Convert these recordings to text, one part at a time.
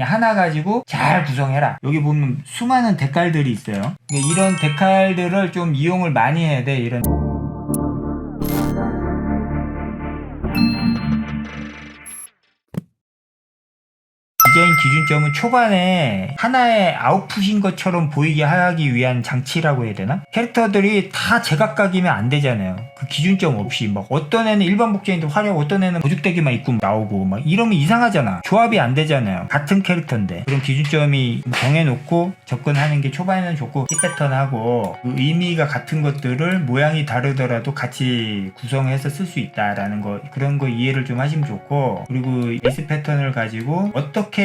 하나 가지고 잘 구성해라. 여기 보면 수많은 데칼들이 있어요. 이런 데칼들을 좀 이용을 많이 해야 돼. 이런 디자인 기준점은 초반에 하나의 아웃풋인 것처럼 보이게 하기 위한 장치라고 해야 되나? 캐릭터들이 다 제각각이면 안 되잖아요. 그 기준점 없이 막 어떤 애는 일반 복제인데 화려하고 어떤 애는 보죽대기만 입고 나오고 막 이러면 이상하잖아. 조합이 안 되잖아요. 같은 캐릭터인데 그런 기준점이 정해놓고 접근하는 게 초반에는 좋고 키 패턴하고 그 의미가 같은 것들을 모양이 다르더라도 같이 구성해서 쓸 수 있다라는 거 그런 거 이해를 좀 하시면 좋고 그리고 S 패턴을 가지고 어떻게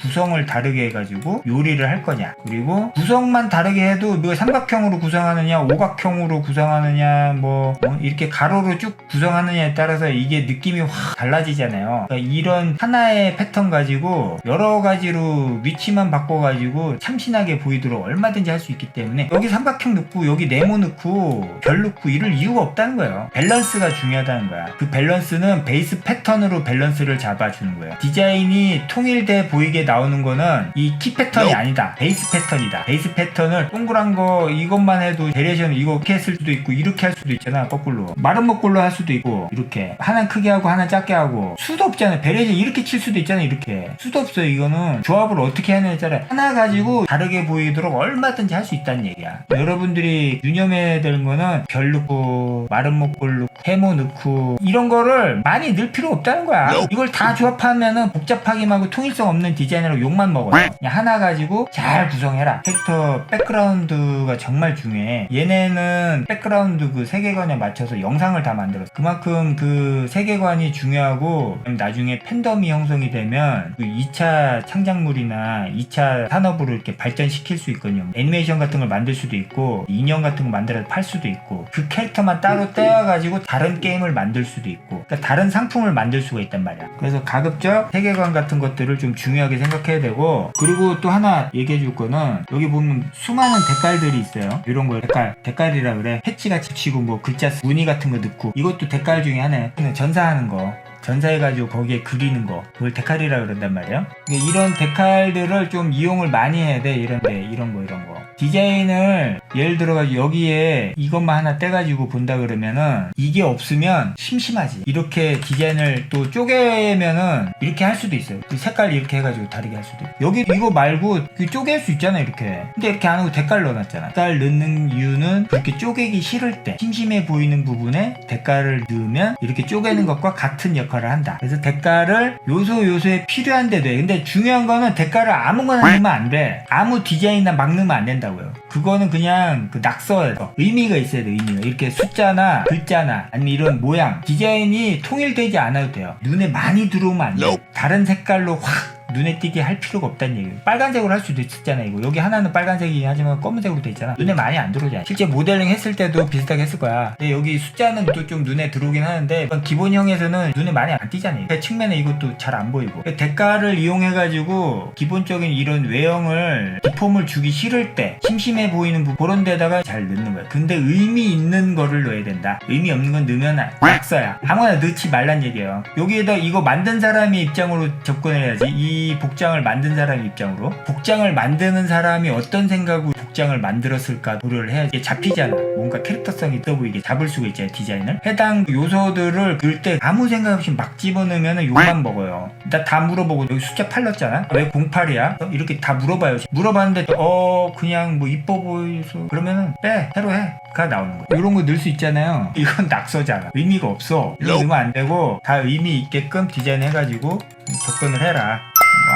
구성을 다르게 해가지고 요리를 할 거냐. 그리고 구성만 다르게 해도 뭐 삼각형으로 구성하느냐 오각형으로 구성하느냐 뭐 어, 이렇게 가로로 쭉 구성하느냐에 따라서 이게 느낌이 확 달라지잖아요. 그러니까 이런 하나의 패턴 가지고 여러 가지로 위치만 바꿔가지고 참신하게 보이도록 얼마든지 할 수 있기 때문에 여기 삼각형 넣고 여기 네모 넣고 별 넣고 이럴 이유가 없다는 거예요. 밸런스가 중요하다는 거야. 그 밸런스는 베이스 패턴으로 밸런스를 잡아주는 거예요. 디자인이 통일 돼 보이게 나오는 거는 이 키 패턴이 아니다 베이스 패턴이다 베이스 패턴을 동그란 거 이것만 해도 베리에이션 이거 이렇게 했을 수도 있고 이렇게 할 수도 있잖아 거꾸로 마른 목골로 할 수도 있고 이렇게 하나 크게 하고 하나 작게 하고 수도 없잖아 베리에이션 이렇게 칠 수도 있잖아 이렇게 수도 없어요 이거는 조합을 어떻게 해내냐에 하나 가지고 다르게 보이도록 얼마든지 할 수 있다는 얘기야 여러분들이 유념해야 되는 거는 별 넣고 마른 목골 넣고 해모 넣고 이런 거를 많이 넣을 필요 없다는 거야 이걸 다 조합하면은 복잡하기만 하고 통일 성 없는 디자인으로 욕만 먹어요. 그냥 하나 가지고 잘 구성해라. 캐릭터 백그라운드가 정말 중요해. 얘네는 백그라운드 그 세계관에 맞춰서 영상을 다 만들었어 그만큼 그 세계관이 중요하고 나중에 팬덤이 형성이 되면 그 2차 창작물이나 2차 산업으로 이렇게 발전시킬 수 있거든요. 애니메이션 같은 걸 만들 수도 있고 인형 같은 거 만들어서 팔 수도 있고 그 캐릭터만 따로 떼어가지고 다른 게임을 만들 수도 있고 그러니까 다른 상품을 만들 수가 있단 말이야. 그래서 가급적 세계관 같은 것들을 좀 중요하게 생각해야 되고 그리고 또 하나 얘기해 줄 거는 여기 보면 수많은 데칼들이 있어요. 이런 거 데칼 데칼이라 그래. 패치같이 치고 뭐 글자 쓰- 무늬 같은 거 넣고 이것도 데칼 중에 하나예요. 전사하는 거 전사해가지고 거기에 그리는 거 그걸 데칼이라 그런단 말이에요. 이런 데칼들을 좀 이용을 많이 해야 돼 이런 데 이런 거 이런 거. 디자인을 예를 들어가 여기에 이것만 하나 떼가지고 본다 그러면은 이게 없으면 심심하지. 이렇게 디자인을 또 쪼개면은 이렇게 할 수도 있어요. 그 색깔 이렇게 해가지고 다르게 할 수도 있고 여기 이거 말고 그 쪼갤 수 있잖아 이렇게. 근데 이렇게 안 하고 데칼 넣어놨잖아. 데칼 넣는 이유는 그렇게 쪼개기 싫을 때 심심해 보이는 부분에 데칼을 넣으면 이렇게 쪼개는 것과 같은 역할 을 한다. 그래서 데칼을 요소 요소에 필요한데 돼 근데 중요한 거는 데칼을 아무거나 넣으면 안 돼. 아무 디자인이나 막 넣으면 안 된다고요. 그거는 그냥 그 낙서예요. 의미가 있어야 돼 의미가. 이렇게 숫자나 글자나 아니면 이런 모양. 디자인이 통일되지 않아도 돼요. 눈에 많이 들어오면 안 돼 다른 색깔로 확 눈에 띄게 할 필요가 없다는 얘기예요. 빨간색으로 할 수도 있잖아 이거. 여기 하나는 빨간색이긴 하지만 검은색으로 돼 있잖아. 눈에 많이 안 들어오잖아. 실제 모델링 했을 때도 비슷하게 했을 거야. 근데 여기 숫자는 또 좀 눈에 들어오긴 하는데 기본형에서는 눈에 많이 안 띄잖아요. 그 측면에 이것도 잘 안 보이고. 그 대가를 이용해가지고 기본적인 이런 외형을 기폼을 주기 싫을 때 심심해 보이는 부분 그런 데다가 잘 넣는 거야. 근데 의미 있는 거를 넣어야 된다. 의미 없는 건 넣으면 안- 낙서야. 아무나 넣지 말란 얘기예요. 여기에다 이거 만든 사람의 입장으로 접근을 해야지. 이 복장을 만든 사람의 입장으로. 복장을 만드는 사람이 어떤 생각으로 복장을 만들었을까 고려를 해야지 이게 잡히잖아. 뭔가 캐릭터성이 있어 보이게 잡을 수가 있잖아요. 디자인을. 해당 요소들을 넣을 때 아무 생각 없이 막 집어넣으면 욕만 먹어요. 나 다 물어보고 여기 숫자 8 넣었잖아. 왜 08이야? 이렇게 다 물어봐요. 물어봤는데 또, 어 그냥 뭐 이뻐 보여서 그러면은 빼 새로 해. 가 나오는 거야. 이런 거 넣을 수 있잖아요. 이건 낙서잖아. 의미가 없어. 이거 넣으면 안 되고 다 의미 있게끔 디자인 해가지고 접근을 해라.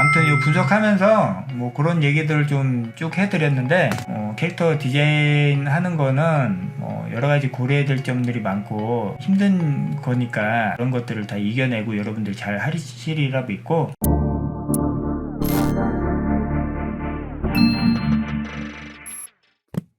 뭐 아무튼 이거 분석하면서 뭐 그런 얘기들을 좀 쭉 해드렸는데 어, 캐릭터 디자인 하는 거는 뭐 여러 가지 고려해야 될 점들이 많고 힘든 거니까 그런 것들을 다 이겨내고 여러분들 잘 하시리라 믿고